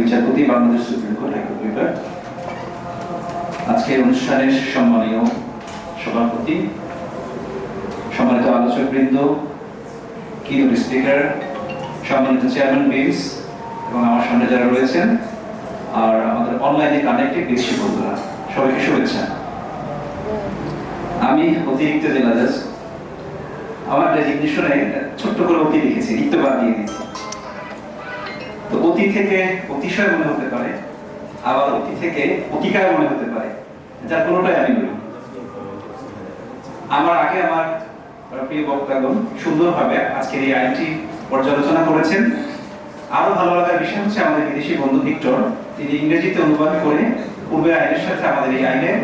বিচারপতি Bangladesh supreme court high court বিভাগ। আজকের অনুষ্ঠানের সম্মানীয় সভাপতি, সম্মানিত আলোচক বৃন্দ কিউট স্পিকার সম্মানিত চেয়ারম্যান বিমস এবং আমার সামনে যারা রয়েছেন, আর আমাদের অনলাইনে কানেক্টেড বিদেশি বন্ধুরা, সবাইকে শুভেচ্ছা। আমি অতিরিক্ত জেলা জাজ আমার রেজিগনেশনে ছোট্ট করে অতি লিখেছি, রিক্ত বাদ দিয়ে দিয়েছি। অতি থেকে অতিশয় মনে হতে পারে, আবার অতি থেকে অতিকায় মনে হতে পারে, যার কোনোটাই আমি নই। আমার আগে আমার প্রিয় বক্তাগণ সুন্দরভাবে আজকের এই আইনটি পর্যালোচনা করেছেন। আরও ভালো লাগার বিষয় হচ্ছে আমাদের বিদেশি বন্ধু ভিক্টর, তিনি ইংরেজিতে অনুবাদ করে পূর্বের আইনের সাথে আমাদের এই আইনের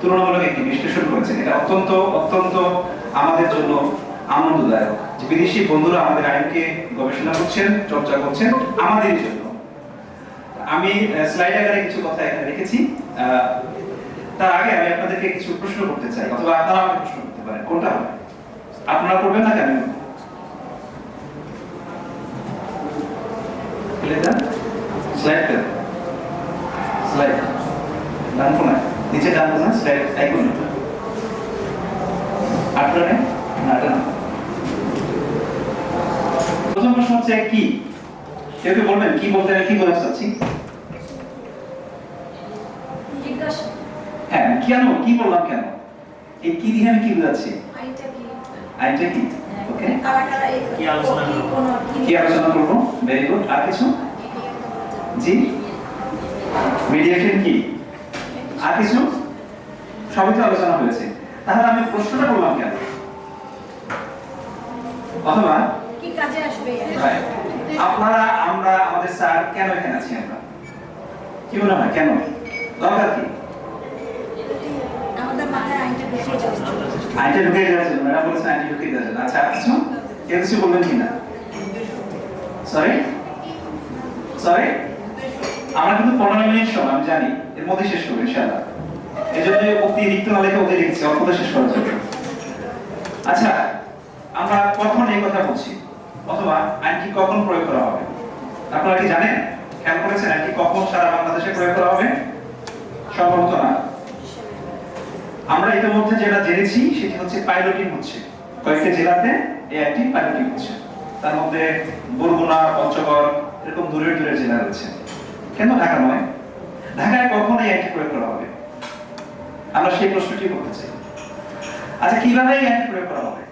তুলনামূলক একটি বিশ্লেষণ করেছেন। এটা অত্যন্ত অত্যন্ত আমাদের জন্য আনন্দদায়ক বিদেশি বন্ধুরা আমাদের আইনকে গবেষণা করছেন, চর্চা করছেন, আমাদের জন্য। আমি স্লাইড আকারে কিছু কথা এখানে রেখেছি। তার আগে আমি আপনাদেরকে কিছু প্রশ্ন করতে চাই, অথবা আপনারা আমাকে প্রশ্ন করতে পারেন। কোনটা আপনারা করবেন না কেন ফেলে দেন স্লাইড দেন স্লাইড ডান কোনায় নিচে ডান কোনায় স্লাইড আইকন আটটা নেই না আটটা না প্রথম প্রশ্ন হচ্ছে কি কেউ কি বলতে কি বলতে চাচ্ছি? জিজ্ঞাসা। হ্যাঁ কেন? কি বললাম কেন? এই কি দিয়ে আমি কি বোঝাচ্ছি? আইটা কি? কি? ওকে। আলোচনা কি করব? আলোচনা করব? ভেরি গুড আর কিছু? জি? মিডিয়েশন কি? আর কিছু? সবই তো আলোচনা হয়েছে। তাহলে আমি প্রশ্নটা করলাম কেন? অথবা কি কাজে আসবে? আপনারা আমরা আমাদের স্যার কেন এখানে আছি আমরা? কি মনে হয় কেন? দরকার কি? আমাদের আইনটা ঢুকে যাচ্ছে ম্যাডাম বলেছেন আইনটা ঢুকে যাচ্ছে আচ্ছা আর কিছু কেউ কিছু বলবেন কি না সরি সরি আমরা কিন্তু পনেরো মিনিট সময় আমি জানি। এর মধ্যে শেষ করব ইনশাআল্লাহ। এই জন্য অতিরিক্ত না লেখে ওদের লিখছি অল্পটা শেষ করার জন্য। আচ্ছা আমরা কখন এই কথা বলছি? অথবা আইনটি কখন প্রয়োগ করা হবে? আপনারা কি জানেন? খেয়াল করেছেন আইনটি কখন সারা বাংলাদেশে প্রয়োগ করা হবে? সম্ভবত না। আমরা ইতিমধ্যে যেটা জেনেছি, সেটি হচ্ছে পাইলটিং হচ্ছে। কয়েকটি জেলাতে এই আইনটি পাইলটিং হচ্ছে। তার মধ্যে বরগুনা, পঞ্চগড়, এরকম দূরের দূরের জেলা রয়েছে। কেন ঢাকা নয়? ঢাকায় কখন এই আইনটি প্রয়োগ করা হবে? আমরা সেই প্রশ্নটি করতে চাই। আচ্ছা কীভাবে এই আইনটি প্রয়োগ করা হবে?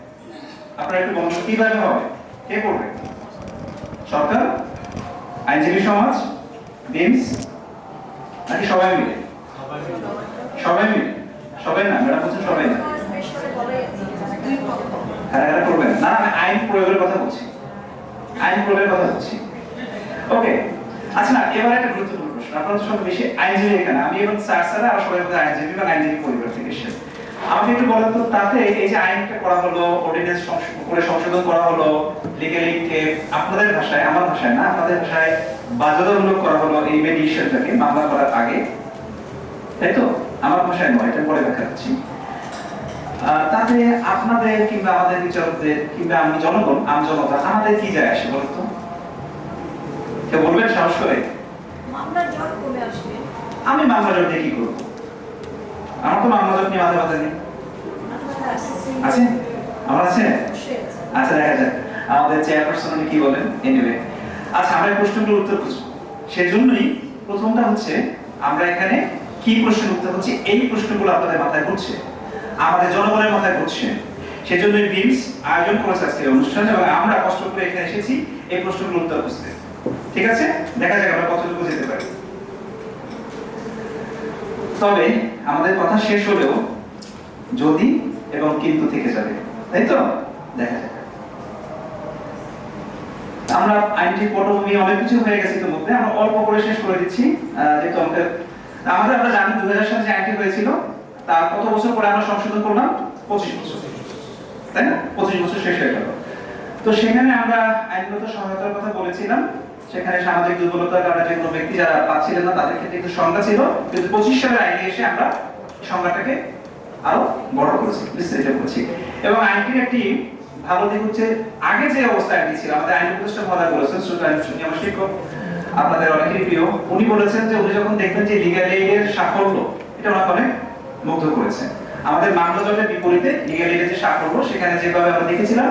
আপনারা একটু বলুন, কীভাবে হবে? কে করবে? সরকার? আইনজীবী সমাজ? বিমস নাকি সবাই মিলে? সবাই মিলে। সবাই না, ম্যাডাম বলছেন সবাই। না বলে দুই পক্ষ কারা কারা করবেন। না আমি আইন প্রয়োগের কথা বলছি। আইন প্রয়োগের কথা বলছি। ওকে আচ্ছা না, এবার একটা গুরুত্বপূর্ণ প্রশ্ন। আপনারা তো সব বেশি আইনজীবী এখানে আমি এবং স্যার স্যার, আর সবাই আইনজীবী বা আইনজীবী পরিবার থেকে এসেছেন। আমাকে একটু বলেন তো তাতে এই যে আইনটা করা হলো অর্ডিন্যান্স করে সংশোধন করা হলো লিগেলিকে আপনাদের ভাষায় আমার ভাষায় না আপনাদের ভাষায় বাধ্যতামূলক করা হলো এই মেডিয়েশনটাকে মামলা করার আগে? তাই তো? আমার ভাষায় নয় এটা পরে আহ, তাতে আপনাদের কিংবা আমাদের বিচারকদের কিংবা আমি জনগণ আম জনতা আমাদের কি যায় আসে বলতো কেউ বলবেন সাহস করে? আমি মামলা জট দিয়ে কি করব? আমার তো মামলা নিয়ে মাথা ব্যথা নেই। আছে? আমার আছে? আচ্ছা দেখা যাক। আমাদের চেয়ারপারসন উনি কি বলেন? এনিওয়ে আচ্ছা আমরা প্রশ্নগুলোর উত্তর খুঁজবো। সেজন্যই প্রথমটা হচ্ছে, আমরা এখানে কি প্রশ্নের উত্তর হচ্ছে? এই প্রশ্নগুলো আপনাদের মাথায় ঘুরছে। আমাদের জনগণের মাথায় ঘুরছে। সেজন্যই বিমস আয়োজন করেছে আজকে অনুষ্ঠান এবং আমরা কষ্ট করে এখানে এসেছি এই প্রশ্নগুলোর উত্তর খুঁজতে। ঠিক আছে? দেখা যাক আমরা কতটুকু যেতে পারি। তবে আমাদের কথা শেষ হলেও যদি এবং কিন্তু থেকে যাবে, তাই তো? দেখা যাক। আমরা আইনটি পটভূমি অনেক কিছু হয়ে গেছে ইতিমধ্যে, আমরা অল্প করে শেষ করে দিচ্ছি যেহেতু আমাদের আমাদের আমরা জানি দুই হাজার সালে যে আইনটি হয়েছিল তার কত বছর পরে আমরা সংশোধন করলাম? পঁচিশ বছর। তাই না? পঁচিশ বছর শেষ হয়ে গেল। তো সেখানে আমরা আইনগত সহায়তার কথা বলেছিলাম। সেখানে সামাজিক দুর্বলতার কারণে যে কোনো ব্যক্তি যারা পাচ্ছিলেন না, তাদের ক্ষেত্রে একটু সংজ্ঞা ছিল। কিন্তু পঁচিশ সালের আইনে এসে আমরা সংজ্ঞাটাকে আরও বড় করেছি, বিস্তারিত করেছি। এবং আইনটির একটি ভালো দিক হচ্ছে, আগে যে অবস্থায় আইনটি ছিল, আমাদের আইন উপদেষ্টা মহোদয় বলেছেন সুতরাং আমার শিক্ষক আপনাদের অনেকেরই প্রিয়, উনি বলেছেন যে উনি যখন দেখবেন যে লিগ্যাল এইডের সাফল্য, এটা ওনাকে অনেক মুগ্ধ করেছে। আমাদের মামলা জটের বিপরীতে লিগ্যাল এইডের যে সাফল্য, সেখানে যেভাবে আমরা দেখেছিলাম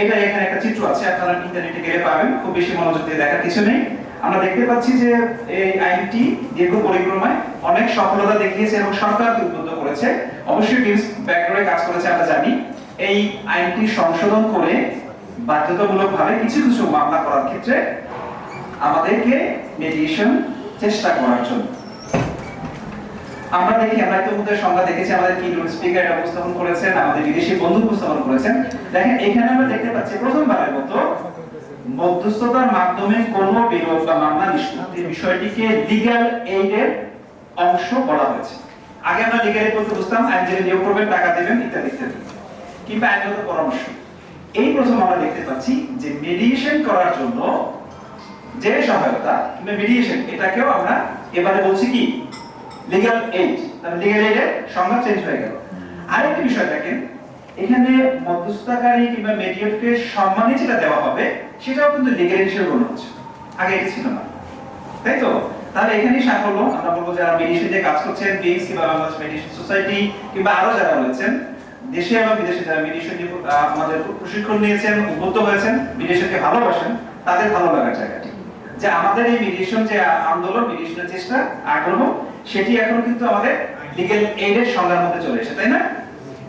এটা এখানে একটা চিত্র আছে, আপনারা ইন্টারনেটে গেলে পাবেন। খুব বেশি মনোযোগ দিয়ে দেখার কিছু নেই। আমরা দেখতে পাচ্ছি যে এই আইনটি দীর্ঘ পরিক্রমায় অনেক সফলতা দেখিয়েছে এবং সরকারকে উদ্বুদ্ধ করেছে। অবশ্যই বিলস ব্যাকগ্রাউন্ডে কাজ করেছে, আমরা জানি। এই আইনটি সংশোধন করে বাধ্যতামূলকভাবে কিছু কিছু মামলা করার ক্ষেত্রে আমাদেরকে মেডিয়েশন চেষ্টা করার জন্য। আমরা দেখি, আমরা ইতিমধ্যে সংখ্যা দেখেছি, আমাদের কি রুল স্পিকার এটা উপস্থাপন করেছেন, আমাদের বিদেশি বন্ধু উপস্থাপন করেছেন। দেখেন, এখানে আমরা দেখতে পাচ্ছি, প্রথমবারের মতো মধ্যস্থতার মাধ্যমে কোন বিরোধ বা মামলা নিষ্পত্তির বিষয়টিকে লিগ্যাল এইডের অংশ বলা হয়েছে। আগে আমরা লিগ্যাল এইড বলতে বুঝতাম আইনজীবী নিয়োগ করবেন, টাকা দেবেন, ইত্যাদি ইত্যাদি। কিংবা আইনগত পরামর্শ। এই প্রথম আমরা দেখতে পাচ্ছি যে মেডিয়েশন করার জন্য যে সহায়তা মিডিয়েশন এটাকেও আমরা এবারে বলছি কি? তাহলে সংজ্ঞা চেঞ্জ হয়ে গেল। আরেকটি বিষয় দেখেন, এখানে মধ্যস্থতাকারী কিংবা মেডিয়েটকে সম্মানী যেটা দেওয়া হবে, সেটাও কিন্তু হিসেবে গণ্য হচ্ছে। আগে এটা ছিল না। তাই তো? তাহলে এখানেই সাফল্য। আমরা বলব যারা দিয়ে কাজ করছেন বাংলাদেশ মেডিয়েশন সোসাইটি কিংবা আরও যারা রয়েছেন, দেশে এবং বিদেশে যারা মেডিয়েশন নিয়ে আমাদের প্রশিক্ষণ নিয়েছেন, উদ্বুদ্ধ হয়েছেন মেডিয়েশনকে ভালোবাসেন, তাদের ভালো লাগার জায়গাটি। যে আমাদের এই মেডিয়েশন যে আন্দোলন মেডিয়েশনের চেষ্টা আগ্রহ সেটি এখন কিন্তু আমাদের লিগ্যাল এইডের সংজ্ঞার মধ্যে চলে এসেছে, তাই না?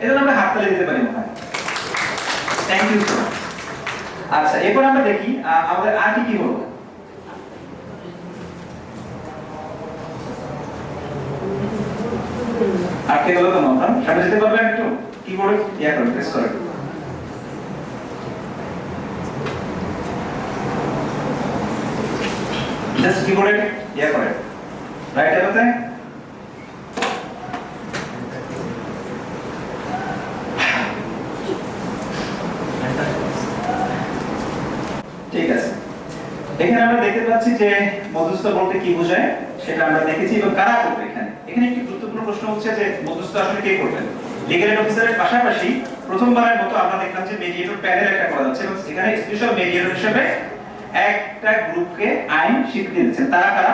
এজন্য আমরা হাততালি দিতে পারি মনে থ্যাংক ইউ সো আচ্ছা এরপর আমরা দেখি আমাদের আর কি কি হলো? আটকে গেল তো মাথা সামনে যেতে পারবেন একটু? কিবোর্ডে ইয়া করেন প্রেস করেন জাস্ট কিবোর্ডে ইয়া করেন রাইট এরোতে ঠিক আছে। এখানে আমরা দেখতে পাচ্ছি যে মধ্যস্থ বলতে কি বোঝায়, সেটা আমরা দেখেছি এবং কারা করবে এখানে। এখানে একটি গুরুত্বপূর্ণ প্রশ্ন হচ্ছে যে মধ্যস্থ আসলে কে করবেন? লিগ্যাল অফিসারের পাশাপাশি প্রথমবারের মতো আমরা দেখলাম যে মেডিয়েটর প্যানেল একটা করা যাচ্ছে এবং এখানে স্পেশাল মেডিয়েটর হিসেবে একটা গ্রুপকে আইন স্বীকৃতি দিচ্ছেন তারা কারা?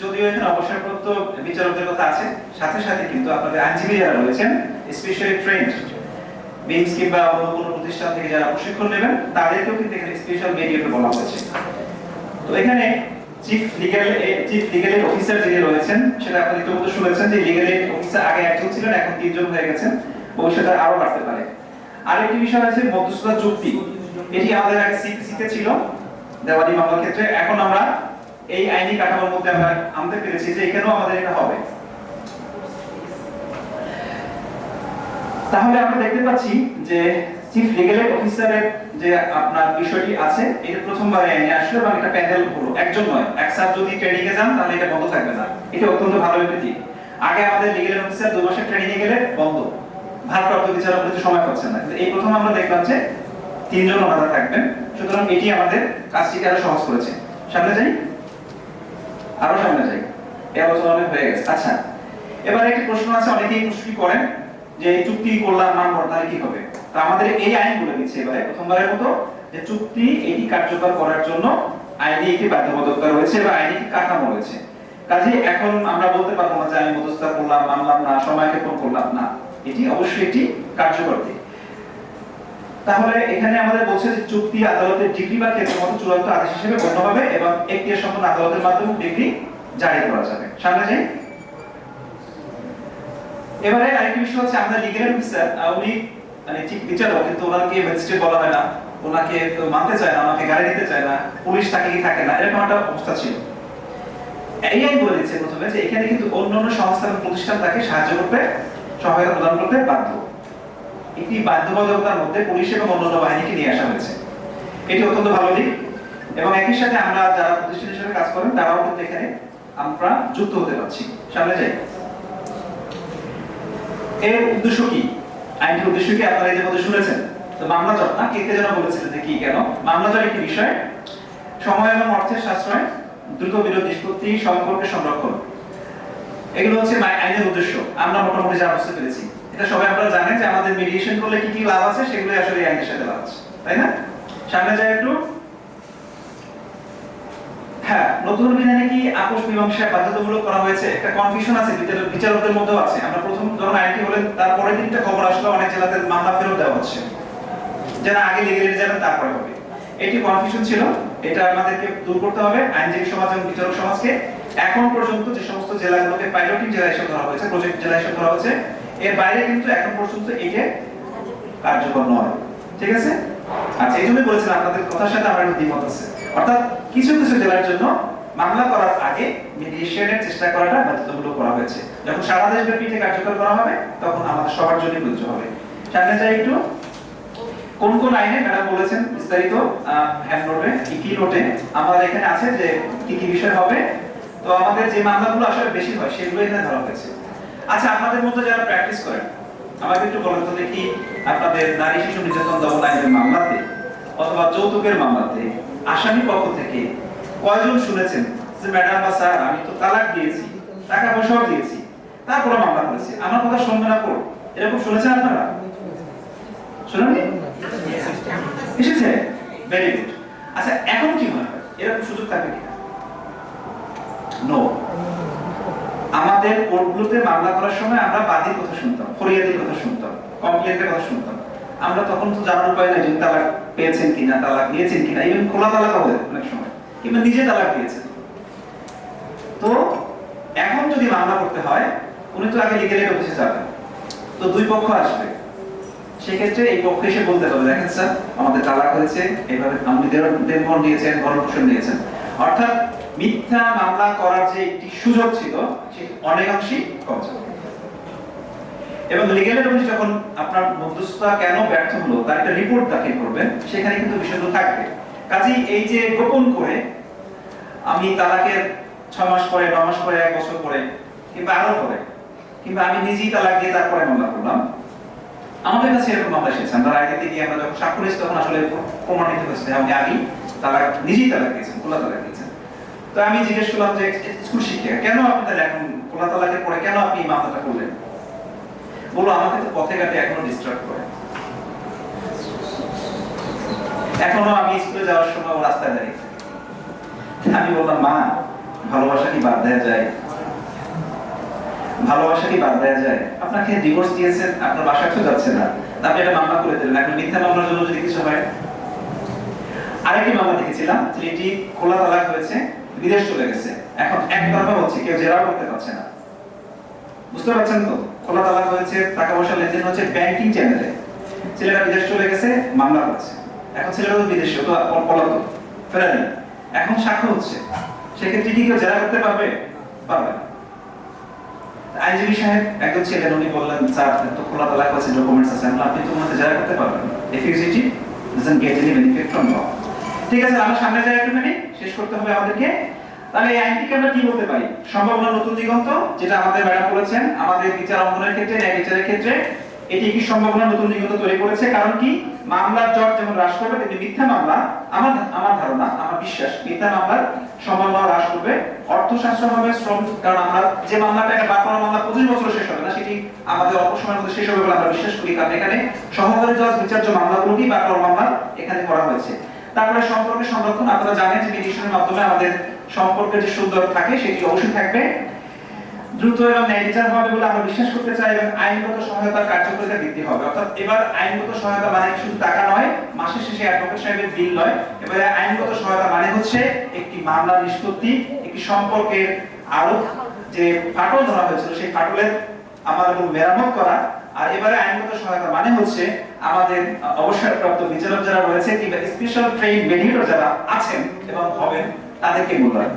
যদিও এখানে অবসরপ্রাপ্ত বিচারকদের কথা আছে, সাথে সাথে কিন্তু আপনাদের আইনজীবী যারা রয়েছেন স্পেশালি ট্রেন্ড বিমস কিংবা অন্য কোনো প্রতিষ্ঠান থেকে যারা প্রশিক্ষণ নেবেন, তাদেরকেও কিন্তু এখানে স্পেশাল মেডিয়েটর বলা হয়েছে। তো এখানে chief legal chief legal officer যিনি রয়েছেন, সেটা আপনি ইতিমধ্যে শুনেছেন যে লিগ্যাল অফিসার আগে একজন ছিলেন, এখন তিনজন হয়ে গেছেন, ভবিষ্যতে আরও বাড়তে পারে। আরেকটি বিষয় আছে মধ্যস্থতা চুক্তি এটি আমাদের আগে সিপিসিতে ছিল দেওয়ানি মামলার ক্ষেত্রে, এখন আমরা এই আইনি কাঠামোর মধ্যে আমরা আনতে পেরেছি যে এখানেও আমাদের এটা হবে। তাহলে আমরা দেখতে পাচ্ছি যে চিফ লিগ্যাল অফিসারের যে আপনার বিষয়টি আছে, এটা প্রথমবার আইনে আসলো এবং একটা প্যানেল হলো। একজন নয়, এক স্যার যদি ট্রেনিং এ যান, তাহলে এটা বন্ধ থাকবে না। এটা অত্যন্ত ভালো একটা দিক। আগে আমাদের লিগ্যাল অফিসার দু মাসের ট্রেনিং এ গেলে বন্ধ। ভারপ্রাপ্ত বিচারক হতে সময় পাচ্ছেন না। কিন্তু এই প্রথম আমরা দেখলাম যে তিনজন ওনারা থাকবেন। সুতরাং এটি আমাদের কাজটিকে আরও সহজ করেছে। সামনে যাই। আরও সামনে যাই। এই আলোচনা অনেক হয়ে গেছে। আচ্ছা এবার একটি প্রশ্ন আছে, অনেকেই প্রশ্নটি করেন যে চুক্তি করলাম মানব তাহলে কি হবে? তো আমাদের এই আইন বলে দিচ্ছে এবারে। প্রথমবারের মতো যে চুক্তি এটি কার্যকর করার জন্য আইনি একটি বাধ্যবাধকতা রয়েছে বা আইনি কাঠামো রয়েছে। কাজে এখন আমরা বলতে পারব না যে আমি মধ্যস্থতা করলাম, মানলাম না, সময় ক্ষেপণ করলাম না। এটি অবশ্যই একটি কার্যকর দিক। তাহলে এখানে আমাদের বলছে যে চুক্তি আদালতের ডিগ্রি বা ক্ষেত্র মতো চূড়ান্ত আদেশ হিসেবে গণ্য হবে এবং একটি সম্পন্ন আদালতের মাধ্যমে ডিগ্রি জারি করা যাবে। সামনে যাই এবারে আরেকটি বিষয় হচ্ছে আমাদের লিগ্যাল অফিসার উনি মানে ঠিক বিচারক, কিন্তু ওনাকে ম্যাজিস্ট্রেট বলা হয় না। ওনাকে মানতে চায় না, ওনাকে গাড়ি দিতে চায় না, পুলিশ তাকে কি থাকে না, এরকম একটা অবস্থা ছিল। এই আইন বলে দিচ্ছে প্রথমে যে এখানে কিন্তু অন্য অন্য সংস্থা এবং প্রতিষ্ঠান তাকে সাহায্য করতে, সহায়তা প্রদান করতে বাধ্য। একটি বাধ্যবাধকতার মধ্যে পুলিশ এবং অন্যান্য বাহিনীকে নিয়ে আসা হয়েছে। এটি অত্যন্ত ভালো দিক এবং একই সাথে আমরা যারা প্রতিষ্ঠান হিসেবে কাজ করেন, তারাও কিন্তু এখানে আমরা যুক্ত হতে পারছি। সামনে যাই। এর উদ্দেশ্য কি? আইনটির উদ্দেশ্য কি? আপনারা এর মধ্যে শুনেছেন। তো মামলা জট না? কে যেন বলেছিলেন যে কি, কেন? মামলা জট একটি বিষয়, সময় এবং অর্থের সাশ্রয় দ্রুত বিরোধ নিষ্পত্তি সম্পর্কে সংরক্ষণ। এগুলো হচ্ছে আইনের উদ্দেশ্য। আমরা মোটামুটি যা বুঝতে পেরেছি। এটা সবাই আপনারা জানেন যে আমাদের মিডিয়েশন করলে কি কি লাভ আছে সেগুলো আসলে আইনের সাথে লাভ আছে, তাই না? সামনে যাই একটু। হ্যাঁ নতুন বিধানে কি আপোষ মীমাংসা বাধ্যতামূলক করা হয়েছে? একটা কনফিউশন আছে, বিচার- বিচারকদের মধ্যেও আছে। আমরা প্রথম যখন আইনটি হলেন তারপরে দিনটা খবর আসলো, অনেক জেলাতে মামলা ফেরত দেওয়া হচ্ছে। যারা আগে লেগে যাবেন, তারপরে হবে। এটি কনফিউশন ছিল। এটা আমাদেরকে দূর করতে হবে। আইনজীবী সমাজ এবং বিচারক সমাজকে এখন পর্যন্ত যে সমস্ত জেলাগুলোকে পাইলটিং জেলা হিসেবে ধরা হয়েছে প্রজেক্ট জেলা হিসেবে ধরা হয়েছে এর বাইরে কিন্তু এখন পর্যন্ত এটা কার্যকর নয়। ঠিক আছে? আচ্ছা এই জন্যই বলেছিলাম আপনাদের কথার সাথে আমার একটু দ্বিমত আছে। অর্থাৎ কিছু কিছু জেলার জন্য মামলা করার আগে মিডিয়েশনের চেষ্টা করাটা বাধ্যতামূলক করা হয়েছে। যখন সারা দেশব্যাপী এটা কার্যকর করা হবে, তখন আমাদের সবার জন্য প্রযোজ্য হবে। সামনে যাই একটু। কোন কোন আইনে ম্যাডাম বলেছেন বিস্তারিত? হ্যান্ড নোটে, কি কি নোটে? আমাদের এখানে আছে যে কি কি বিষয় হবে। তো আমাদের যে মামলাগুলো আসলে বেশি হয়, সেগুলো এখানে ধরা হয়েছে। আচ্ছা আপনাদের মধ্যে যারা প্র্যাকটিস করেন আমাকে একটু বলেন তো দেখি আপনাদের নারী শিশু নির্যাতন দমন আইনের মামলাতে অথবা যৌতুকের মামলাতে আসামি পক্ষ থেকে কয়জন শুনেছেন যে, ম্যাডাম বা স্যার, আমি তো তালাক দিয়েছি, টাকা পয়সাও দিয়েছি তারপরে মামলা করেছি? আমার কথা শুনবে না পড়ো এরকম শুনেছেন আপনারা? শুনেননি? এসেছে? ভেরি গুড আচ্ছা এখন কি হয়? এরকম সুযোগ থাকে কিনা? নো আমাদের কোর্টগুলোতে মামলা করার সময় আমরা বাদীর কথা শুনতাম, ফরিয়াদির কথা শুনতাম কমপ্লেন্টের কথা শুনতাম। আমরা তখন তো জানার উপায় নাই যে তালাক পেয়েছেন কিনা, তালাক নিয়েছেন কিনা ইভেন খোলা তালাক হবে অনেক সময়, কিংবা নিজে তালাক দিয়েছেন। তো এখন যদি মামলা করতে হয়, উনি তো আগে লিগেলের অফিসে যাবেন। তো দুই পক্ষ আসবে। সেক্ষেত্রে এই পক্ষে এসে বলতে হবে, দেখেন স্যার আমাদের তালাক হয়েছে এইভাবে আপনি দেড় নিয়েছেন ভরণ পোষণ নিয়েছেন। অর্থাৎ মিথ্যা মামলা করার যে একটি সুযোগ ছিল অনেকাংশেই কম ছিল এবং লিগেলের অফিস যখন আপনার মধ্যস্থতা কেন ব্যর্থ হলো, তার একটা রিপোর্ট দাখিল করবেন, সেখানে কিন্তু বিষয়গুলো থাকবে। কাজেই এই যে গোপন করে আমি তালাকের ছ মাস পরে ন মাস পরে, এক বছর পরে, কিংবা আরও পরে, কিংবা আমি নিজেই তালাক দিয়ে তারপরে মামলা করলাম, আমাদের কাছে এরকম মামলা এসেছে। আমরা দিতে গিয়ে আমরা যখন নিয়েছি তখন আসলে প্রমাণিত হয়েছে আমি আগে তালাক, নিজেই তালাক দিয়েছেন, খোলা তালাক দিয়েছেন। তো আমি জিজ্ঞেস করলাম যে, স্কুল শিক্ষিকা কেন আপনি তাহলে এখন খোলা তালাকের পরে কেন আপনি এই মামলাটা করলেন? বলল, আমাকে তো পথে ঘাটে এখনও ডিস্টার্ব করে। এখনও আমি স্কুলে যাওয়ার সময় ও রাস্তায় দাঁড়িয়ে আমি বললাম, মা, ভালোবাসা কি বাদ দেওয়া যায়? ভালোবাসা কি বাদ দেওয়া যায়? আপনাকে ডিভোর্স দিয়েছেন, আপনার বাসা তো যাচ্ছে না। আপনি একটা মামলা করে দিলেন, এখন মিথ্যা মামলার জন্য যদি কিছু হয়? আরেকটি মামলা দেখেছিলাম ছেলেটি খোলা তালাক হয়েছে। বিদেশ চলে গেছে। এখন একতরফা হচ্ছে, কেউ জেরাও করতে পারছে না। বুঝতে পারছেন তো? খোলা তালাক হয়েছে, টাকা পয়সা লেনদেন হচ্ছে ব্যাংকিং চ্যানেলে ছেলেটা বিদেশ চলে গেছে, মামলা হচ্ছে এখন ছেলেটা তো বিদেশে তো পল- পলাতক ফেরানি এখন সাক্ষ্য হচ্ছে। সেক্ষেত্রে কি কেউ জেরা করতে পারবে? পারবে আইনজীবী সাহেব, একজন ছিলেন উনি বললেন, স্যার তো খোলা তালাক আছে। ডকুমেন্টস আছে আপনি তো ওনাতে জেরা করতে পারবেন এফিউজিটি doesn't get any benefit from law. ঠিক আছে আমরা সামনে যাই একটু মিনিট শেষ করতে হবে আমাদেরকে। তাহলে এই আইনটিকে আমরা কি বলতে পারি? সম্ভাবনা নতুন দিগন্ত, যেটা আমাদের ম্যাডাম বলেছেন, আমাদের বিচার অঙ্গনের ক্ষেত্রে, ন্যায় বিচারের ক্ষেত্রে, এটি কি সম্ভাবনা নতুন দিগন্ত তৈরি করেছে। কারণ কি? মামলার জট যেমন হ্রাস করবে, তেমনি মিথ্যা মামলা আমার আমার ধারণা, আমার বিশ্বাস, মিথ্যা মামলার সম্ভাবনা হ্রাস করবে। অর্থশাস্ত্র হবে শ্রম, কারণ আমরা যে মামলাটা একটা বাঁকুড়া মামলা পঁচিশ বছর শেষ হবে না, সেটি আমাদের অল্প সময়ের মধ্যে শেষ হবে বলে আমরা বিশ্বাস করি। কারণ এখানে সহকারী জজ বিচার্য মামলাগুলোকেই বাঁকুড়া মামলা এখানে করা হয়েছে। তারপরে সম্পর্কের সংরক্ষণ, আপনারা জানেন যে মিডিয়েশনের মাধ্যমে আমাদের সম্পর্কের যে সুন্দর থাকে, সেটি অবশ্যই থাকবে। দ্রুত এবং ন্যায় বিচার হবে বলে আমরা বিশ্বাস করতে চাই এবং আইনগত সহায়তার কার্যকারিতা বৃদ্ধি হবে। অর্থাৎ এবার আইনগত সহায়তা মানে শুধু টাকা নয়, মাসের শেষে অ্যাডভোকেট সাহেবের বিল নয় এবারে আইনগত সহায়তা মানে হচ্ছে একটি মামলা নিষ্পত্তি, একটি সম্পর্কের আরও যে ফাটল ধরা হয়েছিল, সেই ফাটলের আমাদের মেরামত করা। আর এবারে আইনগত সহায়তা মানে হচ্ছে আমাদের অবসরপ্রাপ্ত বিচারক যারা রয়েছে কিংবা স্পেশাল ট্রেন মেডিয়েটর যারা আছেন এবং হবেন, তাদেরকে মূল্যায়ন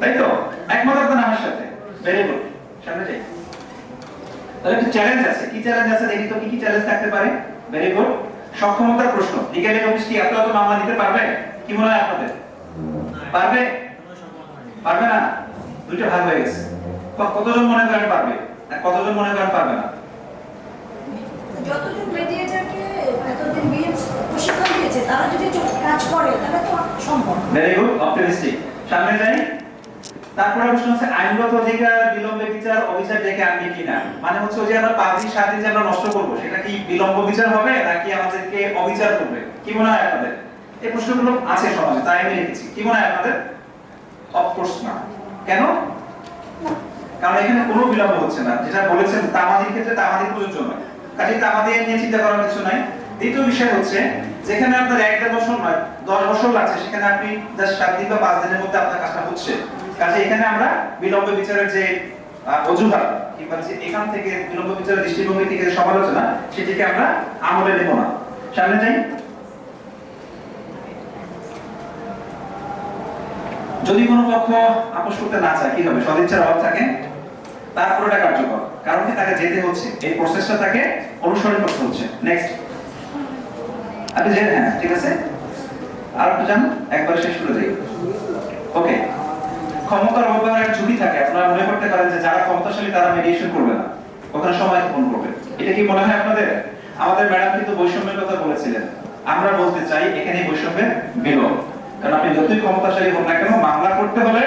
তাই তো? একমত আপনার আমার সাথে? ভেরি গুড সামনে যাই। তাহলে একটা চ্যালেঞ্জ আছে। কি চ্যালেঞ্জ আছে দেখি তো, কি কি চ্যালেঞ্জ থাকতে পারে? ভেরি গুড সক্ষমতার প্রশ্ন। লিগ্যাল অফিস কি এত এত মামলা নিতে পারবে? কি মনে হয় আপনাদের? পারবে? পারবে না? দুইটা ভাগ হয়ে গেছে। কতজন মনে করেন পারবে? আর কতজন মনে করেন পারবে না? যতজন বিয়ে প্রশিক্ষণ দিয়েছে তারা যদি কাজ করে তাহলে তো সম্ভব ভেরি গুড অপটিমিস্টিক সামনে যাই। তারপরে প্রশ্ন হচ্ছে আইনগত অধিকার বিলম্বে বিচার অবিচার ডেকে আনবে কিনা মানে হচ্ছে যে আমরা পাঁচ দিন যে আমরা নষ্ট করব সেটা কি বিলম্ব বিচার হবে নাকি আমাদেরকে অবিচার করবে? কি মনে হয় আপনাদের? এই প্রশ্নগুলো আছে সমাজে তাই আমি রেখেছি। কি মনে হয় আপনাদের? অফকোর্স না। কেন? কারণ এখানে কোনো বিলম্ব হচ্ছে না। যেটা বলেছেন তামাদির ক্ষেত্রে তামাদি প্রযোজ্য নয়। কাজে তামাদি নিয়ে চিন্তা করার কিছু নাই। দ্বিতীয় বিষয় হচ্ছে, যেখানে আপনার এক দেড় বছর নয়, দশ বছর লাগছে, সেখানে আপনি জাস্ট সাত দিন বা পাঁচ দিনের মধ্যে আপনার কাজটা হচ্ছে। কাজে এখানে আমরা বিলম্ব বিচারের যে অজুহাত, কিংবা এখান থেকে বিলম্ব বিচারের দৃষ্টিভঙ্গি থেকে সমালোচনা, সেটিকে আমরা আমলে নেব না। সামনে যাই। যদি কোনো পক্ষ আপোষ করতে না চায়, কি হবে? সদিচ্ছার অভাব থাকে। তারপর কার্যকর। কারণ কি তাকে যেতে হচ্ছে, এই প্রসেসটা তাকে অনুসরণ করতে হচ্ছে। নেক্সট আপনি যে হ্যাঁ ঠিক আছে? আর একটু জান একবার শেষ করে যাই ওকে। ক্ষমতার অপব্যবহারের ঝুঁকি থাকে। আপনারা মনে করতে পারেন যে যারা ক্ষমতাশালী, তারা মেডিয়েশন করবে না। ওখানে সময় ক্ষেপণ করবে। এটা কি মনে হয় আপনাদের? আমাদের ম্যাডাম কিন্তু বৈষম্যের কথা বলেছিলেন। আমরা বলতে চাই এখানে বৈষম্যের বিলোপ। কারণ আপনি যতই ক্ষমতাশালী হন না কেন, মামলা করতে হলে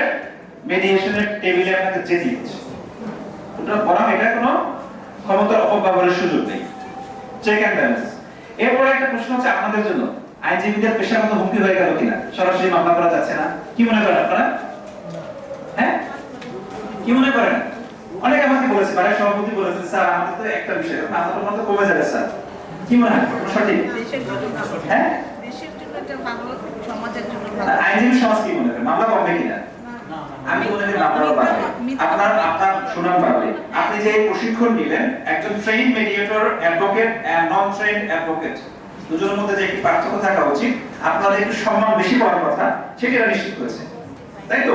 মেডিয়েশনের টেবিলে আপনাকে যেতে হচ্ছে। সুতরাং বরং এটা কোনো ক্ষমতার অপব্যবহারের সুযোগ নেই। চেক অ্যান্ড ব্যালেন্স এরপরে একটা প্রশ্ন হচ্ছে আপনাদের জন্য। আইনজীবীদের পেশাগত হুমকি হয়ে গেল কিনা? সরাসরি মামলা করা যাচ্ছে না। কি মনে করেন আপনারা? হ্যাঁ? কি মনে করেন? অনেকে আমাকে বলেছে বাড়ির সভাপতি বলেছে স্যার আমাদের তো একটা বিষয় মামলাটা মতো কমে যাবে স্যার। কি মনে হয়? সঠিক। হ্যাঁ? দেশের জন্য সমাজের জন্য আর আইনজীবী সমাজ কি মনে করে? মামলা কমবে কিনা? আমি মনে করি মামলাও বাড়বে। আপনার আপনার সুনাম বাড়বে আপনি যে প্রশিক্ষণ নিলেন, একজন trained mediator advocate and non trained advocate দুজনের মধ্যে যে একটি পার্থক্য থাকা উচিত, আপনাদের একটু সম্মান বেশি পাওয়ার কথা, সেটা নিশ্চিত করেছে। তাই তো?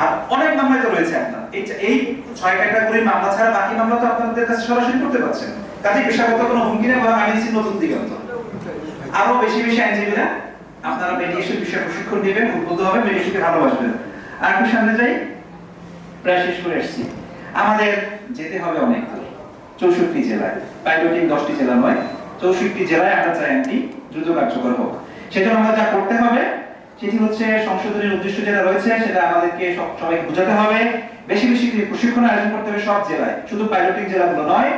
আর অনেক মামলাই তো রয়েছে আপনার। এই এই ছয় ক্যাটাগরির মামলা ছাড়া বাকি মামলা তো আপনাদের কাছে সরাসরি করতে পারছেন। কাজে পেশাগত কোনো হুমকি নেই, বরং আমি দিচ্ছি নতুন দিগন্ত। আরও বেশি বেশি আইনজীবীরা, আপনারা মেডিয়েশন বিষয়ে প্রশিক্ষণ নেবেন, উদ্বুদ্ধ হবে মেডিয়েশনকে ভালোবাসবেন। আর একটু সামনে যাই প্রায় শেষ করে এসেছি আমাদের যেতে হবে অনেক দূর, চৌষট্টি জেলায়। পাইলটিং দশটি জেলা নয়, চৌষট্টি জেলায় আমরা চাই আইনটি দ্রুত কার্যকর হোক। সেজন্য আমাদের যা করতে হবে, সেটি হচ্ছে সংশোধনের উদ্দেশ্য যেটা রয়েছে, সেটা আমাদেরকে সব- সবাইকে বোঝাতে হবে। বেশি বেশি করে প্রশিক্ষণ আয়োজন করতে হবে সব জেলায়, শুধু পাইলটিং জেলাগুলো নয়।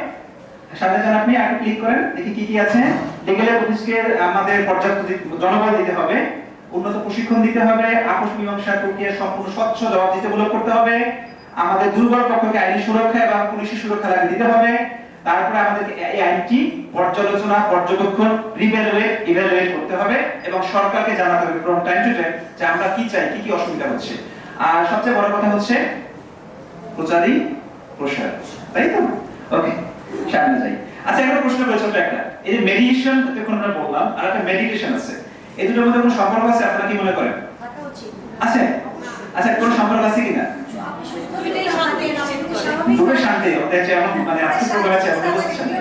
সামনে যান আপনি একটু ক্লিক করেন, দেখি কি কি আছে। লিগেলের অফিসকে আমাদের পর্যাপ্ত জনবল দিতে হবে, উন্নত প্রশিক্ষণ দিতে হবে আপোষ মীমাংসা প্রক্রিয়া সম্পূর্ণ স্বচ্ছ জবাবদিহিতামূলক করতে হবে। আমাদের দুর্বল পক্ষকে আইনি সুরক্ষা এবং পুলিশি সুরক্ষা লাগিয়ে দিতে হবে। তারপরে আমাদেরকে এই আইনটি পর্যালোচনা পর্যবেক্ষণ রিভ্যালুয়েট ইভ্যালুয়েট করতে হবে এবং সরকারকে জানাতে হবে ফ্রম টাইম টু টাইম যে আমরা কি চাই কি কি অসুবিধা হচ্ছে। আর সবচেয়ে বড় কথা হচ্ছে প্রচারই প্রসার তাই তো? ওকে সামনে যাই। আচ্ছা একটা প্রশ্ন করে ছোট একটা। এই যে মেডিটেশন যখন আমরা বললাম আর একটা মেডিটেশন আছে। এই দুটোর মধ্যে কোনো সম্পর্ক আছে? আপনারা কি মনে করেন? আছে? আচ্ছা কোনো সম্পর্ক আছে কিনা? আপনি শান্তি, ওটা যেমন মানে আজকে প্রোগ্রাম আছে শান্তি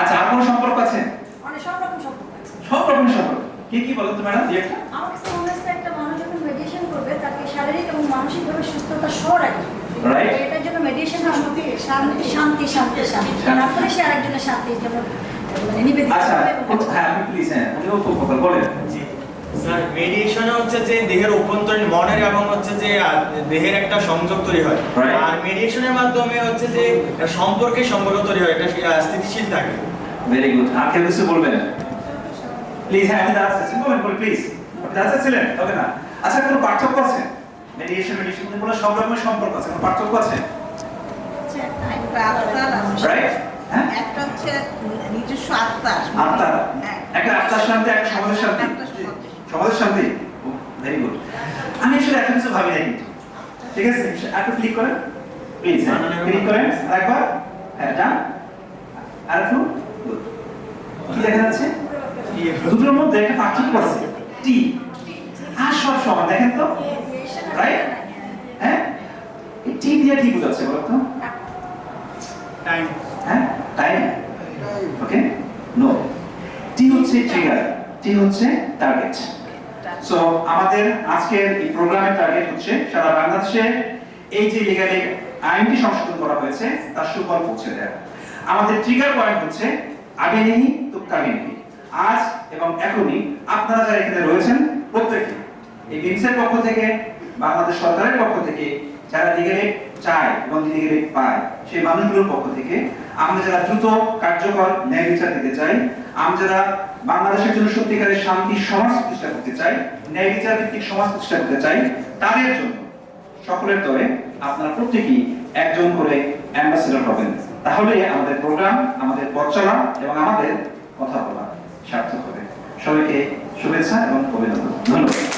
আচ্ছা আর কোনো সম্পর্ক আছে? অনেক সব রকম সম্পর্ক আছে। সব রকম সম্পর্ক। কি কি বলেন তো ম্যাডাম দিয়ে আমার কাছে মনে হচ্ছে একটা মানুষ যখন মেডিটেশন করবে তাকে শারীরিক এবং মানসিকভাবে সুস্থতা সহ রাখবে। Right. এটার জন্য মেডিটেশন শান্তি শান্তি শান্তি শান্তি। শান্তি। তারপরে সে আরেকজনের শান্তি যেমন মানে আচ্ছা খুব- হ্যাঁ প্লিজ হ্যাঁ উনিও খুব কথা বলেন। জি। স্যার মেডিয়েশনে হচ্ছে যে দেহের অভ্যন্তরীণ মনের এবং হচ্ছে যে দেহের একটা সংযোগ তৈরি হয়। আর মেডিয়েশনের মাধ্যমে হচ্ছে যে সম্পর্কে সম্পর্ক তৈরি হয় এটা স্থিতিশীল থাকে। ভেরি গুড আর কেউ কিছু বলবেন প্লিজ হ্যাঁ আমি দাঁড়াতে চাচ্ছি বলেন বলে প্লিজ আপনি দাঁড়াতে চাচ্ছিলেন? হবে না। আচ্ছা কোনো পার্থক্য আছে? মেডিয়েশন মেডিয়েশন বলে সব রকমের সম্পর্ক আছে? কোনো পার্থক্য আছে। রাইট হ্যাঁ? একটা হচ্ছে নিজস্ব আত্মা আত্মা। হ্যাঁ। একটা আত্মার শান্তি একটা সমাজের শান্তি। একটা সমাজের। শান্তি? ভেরি গুড আমি আসলে এত কিছু ভাবি না কিন্তু। ঠিক আছে? একটু ক্লিক করেন। প্লিজ ক্লিক করেন। আরেকবার। হ্যাঁ যান আর একটু কি দেখা যাচ্ছে? দুটোর মধ্যে একটা পার্থক্য আছে। টি আর সব সমান দেখেন তো? রাইট হ্যাঁ? টি দিয়ে কি বোঝাচ্ছে বলতো টাইম হ্যাঁ? টাইম ওকে নো টি হচ্ছে ট্রিগার টি হচ্ছে টার্গেট সো আমাদের আজকের এই প্রোগ্রামের টার্গেট হচ্ছে সারা বাংলাদেশে এই যে লিগালি আইনটি সংশোধন করা হয়েছে, তার সুফল পৌঁছে দেওয়া আমাদের ট্রিগার পয়েন্ট হচ্ছে আগে নেই, তো নেই। আজ এবং এখনই আপনারা যারা এখানে রয়েছেন, প্রত্যেকে, এই বিমসের পক্ষ থেকে, বাংলাদেশ সরকারের পক্ষ থেকে, যারা লিগালি চায় এবং লিগালি পায়, সেই মানুষগুলোর পক্ষ থেকে, আমরা যারা দ্রুত কার্যকর ন্যায় বিচার দিতে চাই, আমরা যারা বাংলাদেশের জন্য সত্যিকারের শান্তি সমাজ প্রতিষ্ঠা করতে চাই, ন্যায় বিচার ভিত্তিক সমাজ প্রতিষ্ঠা করতে চাই, তাদের জন্য সকলের দলে আপনারা প্রত্যেকেই একজন করে অ্যাম্বাসেডর হবেন। তাহলে আমাদের প্রোগ্রাম আমাদের পথ চলা এবং আমাদের কথা বলা সার্থক হবে। সবাইকে শুভেচ্ছা এবং অভিনন্দন। ধন্যবাদ।